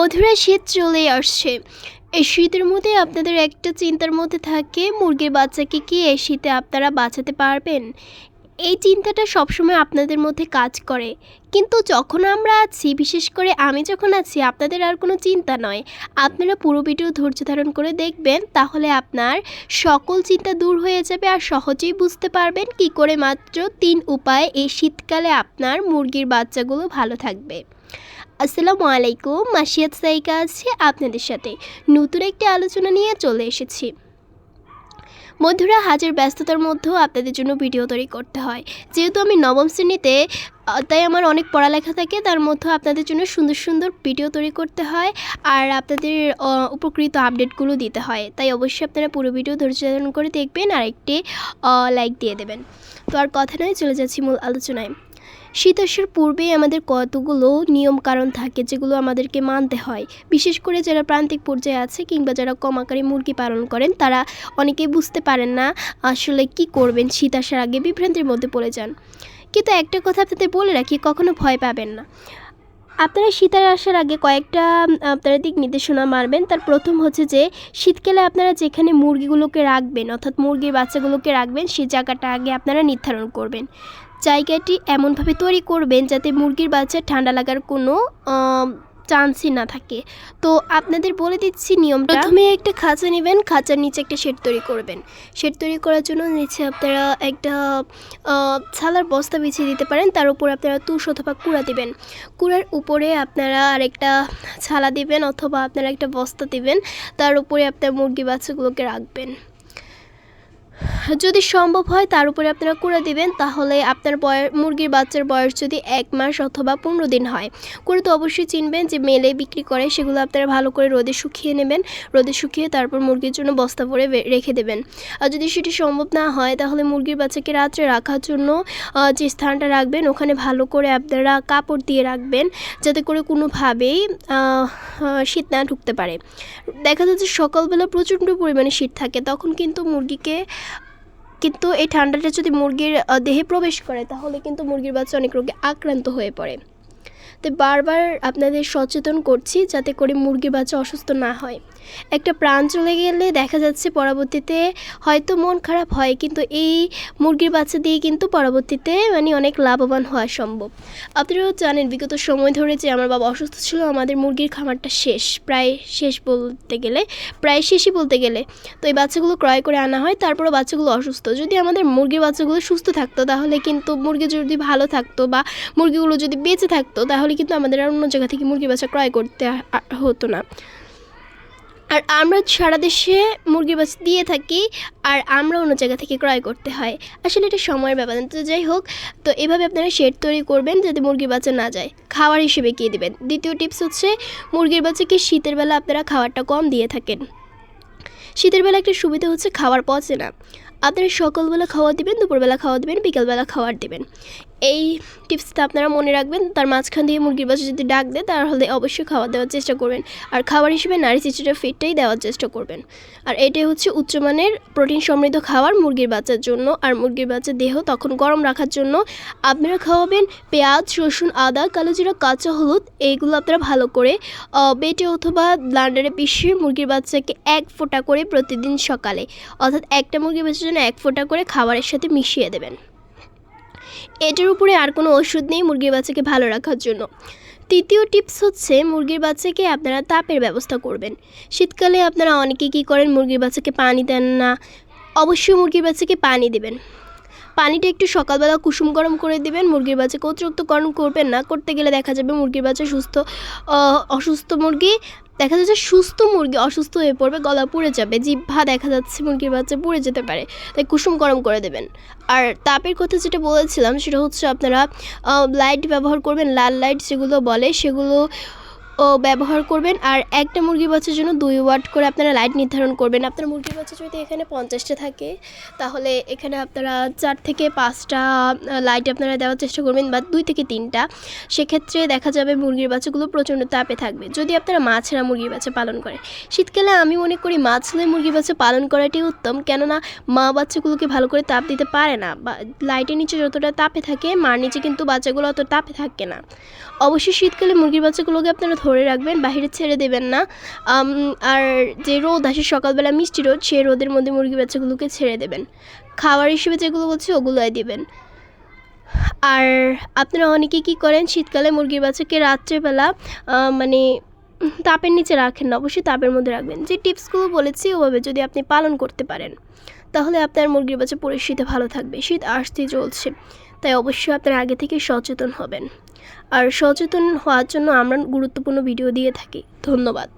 বন্ধুরা শীত চলেই আসছে। এই শীতের মধ্যে আপনাদের একটা চিন্তার মধ্যে থাকে, মুরগির বাচ্চাকে কি এই শীতে আপনারা বাঁচাতে পারবেন? এই চিন্তাটা সবসময় আপনাদের মধ্যে কাজ করে। কিন্তু যখন আমরা আছি, বিশেষ করে আমি যখন আছি, আপনাদের আর কোনো চিন্তা নয়। আপনারা পুরো ভিডিও ধৈর্য ধারণ করে দেখবেন, তাহলে আপনার সকল চিন্তা দূর হয়ে যাবে আর সহজেই বুঝতে পারবেন কি করে মাত্র তিন উপায়ে এই শীতকালে আপনার মুরগির বাচ্চাগুলো ভালো থাকবে। আসসালামু আলাইকুম, মাসিয়াত সাইকা আছে আপনাদের সাথে। নতুন একটি আলোচনা নিয়ে চলে এসেছি। বন্ধুরা, হাজার ব্যস্ততার মধ্যেও আপনাদের জন্য ভিডিও তৈরি করতে হয়। যেহেতু আমি নবম শ্রেণীতে তাই আমার অনেক পড়ালেখা থাকে, তার মধ্যে আপনাদের জন্য সুন্দর সুন্দর ভিডিও তৈরি করতে হয় আর আপনাদের উপকৃত আপডেটগুলো দিতে হয়। তাই অবশ্যই আপনারা পুরো ভিডিও ধৈর্য ধারণ করে দেখবেন আর একটি লাইক দিয়ে দেবেন। তো আর কথা নয়, চলে যাচ্ছি মূল আলোচনায়। শীত আসার পূর্বেই আমাদের কতগুলো নিয়ম কারণ থাকে যেগুলো আমাদেরকে মানতে হয়। বিশেষ করে যারা প্রান্তিক পর্যায়ে আছে কিংবা যারা কম আকারে মুরগি পালন করেন, তারা অনেকেই বুঝতে পারেন না আসলে কি করবেন, শীত আসার আগে বিভ্রান্তির মধ্যে পড়ে যান। কিন্তু একটা কথা আপনাদের বলে রাখি, কখনো ভয় পাবেন না। আপনারা শীতের আসার আগে কয়েকটা আপনারা দিক নির্দেশনা মারবেন। তার প্রথম হচ্ছে যে, শীতকালে আপনারা যেখানে মুরগিগুলোকে রাখবেন, অর্থাৎ মুরগির বাচ্চাগুলোকে রাখবেন সেই জায়গাটা আগে আপনারা নির্ধারণ করবেন। জায়গাটি এমনভাবে তৈরি করবেন যাতে মুরগির বাচ্চা ঠান্ডা লাগার কোনো চান্সই না থাকে। তো আপনাদের বলে দিচ্ছি নিয়মটা। প্রথমে একটা খাঁচা নেবেন, খাঁচার নিচে একটা শেড তৈরি করবেন। শেড তৈরি করার জন্য নিচে আপনারা একটা ছালার বস্তা বিছিয়ে দিতে পারেন। তার উপর আপনারা তুষ অথবা কুড়া দিবেন। কুড়ার উপরে আপনারা আরেকটা ছালা দিবেন অথবা আপনারা একটা বস্তা দিবেন। তার উপরে আপনার মুরগি বাচ্চাগুলোকে রাখবেন। যদি সম্ভব হয়, তার উপরে আপনারা করে দিবেন। তাহলে আপনার বয়স, মুরগির বাচ্চার বয়স যদি এক মাস অথবা পনেরো দিন হয় করে তো অবশ্যই চিনবেন যে মেলে বিক্রি করে, সেগুলো আপনারা ভালো করে রোদে শুকিয়ে নেবেন। রোদে শুকিয়ে তারপর মুরগির জন্য বস্তা বে- রেখে দেবেন। আর যদি সেটি সম্ভব না হয়, তাহলে মুরগির বাচ্চাকে রাত্রে রাখার জন্য যে স্থানটা রাখবেন, ওখানে ভালো করে আপনারা কাপড় দিয়ে রাখবেন, যাতে করে কোনোভাবেই শীত না ঢুকতে পারে। দেখা যাচ্ছে সকালবেলা প্রচণ্ড পরিমাণে শীত থাকে, তখন কিন্তু মুরগিকে কিন্তু এই ঠান্ডাটা যদি মুরগির দেহে প্রবেশ করে, তাহলে কিন্তু মুরগির বাচ্চা অনেক রোগে আক্রান্ত হয়ে পড়ে। তো বারবার আপনাদের সচেতন করছি যাতে করে মুরগির বাচ্চা অসুস্থ না হয়। একটা প্রাণ চলে গেলে দেখা যাচ্ছে পরবর্তীতে হয়তো মন খারাপ হয়, কিন্তু এই মুরগির বাচ্চা দিয়ে কিন্তু পরবর্তীতে মানে অনেক লাভবান হওয়া সম্ভব। আপনারাও জানেন, বিগত সময় ধরে যে আমার বাবা অসুস্থ ছিল, আমাদের মুরগির খামারটা শেষ, প্রায় শেষ বলতে গেলে, প্রায় শেষই বলতে গেলে। তো এই বাচ্চাগুলো ক্রয় করে আনা হয়, তারপরও বাচ্চাগুলো অসুস্থ। যদি আমাদের মুরগির বাচ্চাগুলো সুস্থ থাকতো, তাহলে কিন্তু মুরগি যদি ভালো থাকতো বা মুরগিগুলো যদি বেঁচে থাকতো, তাহলে কিন্তু আমাদের আর অন্য জায়গা থেকে মুরগির বাচ্চা ক্রয় করতে হতো না। আর আমরা সারা দেশে মুরগির বাচ্চা দিয়ে থাকি আর আমরা অন্য জায়গা থেকে ক্রয় করতে হয়। আসলে এটা সময়ের ব্যাপার তো যাই হোক, তো এভাবে আপনারা শেড তৈরি করবেন যাতে মুরগির বাচ্চা না যায়। খাবার হিসেবে কী দেবেন। দ্বিতীয় টিপস হচ্ছে, মুরগির বাচ্চাকে শীতের বেলা আপনারা খাবারটা কম দিয়ে থাকেন। শীতের বেলা একটা সুবিধা হচ্ছে খাওয়ার পচে না। আপনারা সকালবেলা খাওয়া দিবেন, দুপুরবেলা খাওয়া দিবেন, বিকালবেলা খাবার দিবেন। এই টিপসটা আপনারা মনে রাখবেন। তার মাঝখান দিয়ে মুরগির বাচ্চা যদি ডাক দেয় তাহলে অবশ্যই খাবার দেওয়ার চেষ্টা করবেন। আর খাবার হিসেবে নারী চিচিটা ফিটটাই দেওয়ার চেষ্টা করবেন। আর এটাই হচ্ছে উচ্চমানের প্রোটিন সমৃদ্ধ খাবার মুরগির বাচ্চার জন্য। আর মুরগির বাচ্চার দেহ তখন গরম রাখার জন্য আপনারা খাওয়াবেন পেঁয়াজ, রসুন, আদা, কালো জিরা, কাঁচা হলুদ, এইগুলো আপনারা ভালো করে বেটে অথবা ব্লান্ডারে পিষিয়ে মুরগির বাচ্চাকে এক ফোঁটা করে প্রতিদিন সকালে, অর্থাৎ একটা মুরগির বাচ্চার জন্য এক ফোঁটা করে খাবারের সাথে মিশিয়ে দেবেন। এটার উপরে আর কোনো ওষুধ নেই মুরগির বাচ্চাকে ভালো রাখার জন্য। তৃতীয় টিপস হচ্ছে মুরগির বাচ্চাকে আপনারা তাপের ব্যবস্থা করবেন। শীতকালে আপনারা অনেকে কী করেন, মুরগির বাচ্চাকে পানি দেন না। অবশ্যই মুরগির বাচ্চাকে পানি দেবেন। পানিটা একটু সকালবেলা কুসুম গরম করে দিবেন, মুরগির বাচ্চাকে অতিরিক্ত গরম করবেন না। করতে গেলে দেখা যাবে মুরগির বাচ্চা সুস্থ অসুস্থ মুরগি, দেখা যাচ্ছে সুস্থ মুরগি অসুস্থ হয়ে পড়বে, গলা পুড়ে যাবে জিভা দেখা যাচ্ছে মুরগির বাচ্চা পুড়ে যেতে পারে। তাই কুসুম গরম করে দেবেন। আর তাপের কথা যেটা বলেছিলাম, সেটা হচ্ছে আপনারা লাইট ব্যবহার করবেন, লাল লাইট যেগুলো বলে, সেগুলো ও ব্যবহার করবেন আর একটা মুরগির বাচ্চার জন্য দুই ওয়াট করে আপনারা লাইট নির্ধারণ করবেন। আপনার মুরগির বাচ্চা যদি এখানে পঞ্চাশটা থাকে, তাহলে এখানে আপনারা চার থেকে পাঁচটা লাইট আপনারা দেওয়ার চেষ্টা করবেন বা দুই থেকে তিনটা। সেক্ষেত্রে দেখা যাবে মুরগির বাচ্চাগুলো প্রচণ্ড তাপে থাকবে। যদি আপনারা মাছেরা মুরগির বাচ্চা পালন করেন। শীতকালে আমি মনে করি মাছ হলে মুরগির বাচ্চা পালন করাটাই উত্তম। কেননা মা বাচ্চাগুলোকে ভালো করে তাপ দিতে পারে না। বা লাইটের নিচে যতটা তাপে থাকে, মার নিচে কিন্তু বাচ্চাগুলো অত তাপে থাকে না। অবশ্যই শীতকালে মুরগির বাচ্চাগুলোকে আপনারা ধরে রাখবেন বাইরে ছেড়ে দেবেন না। আর যে রোদ আসে সকালবেলা মিষ্টি রোদ সেই রোদের মধ্যে মুরগি বাচ্চাগুলোকে ছেড়ে দেবেন। খাবার হিসেবে যেগুলো বলছি ওগুলোই দিবেন। আর আপনারা অনেকে কি করেন, শীতকালে মুরগির বাচ্চাকে রাত্রেবেলা মানে তাপের নিচে রাখেন না, অবশ্যই তাপের মধ্যে রাখবেন। যে টিপসগুলো বলেছি, ওভাবে যদি আপনি পালন করতে পারেন, তাহলে আপনার মুরগির বাচ্চা পরিস্থিতি ভালো থাকবে, শীত আসতেই চলছে। তাই অবশ্যই আপনারা আগে থেকে সচেতন হবেন। আর সচেতন হওয়ার জন্য আমরা গুরুত্বপূর্ণ ভিডিও দিয়ে থাকি। ধন্যবাদ।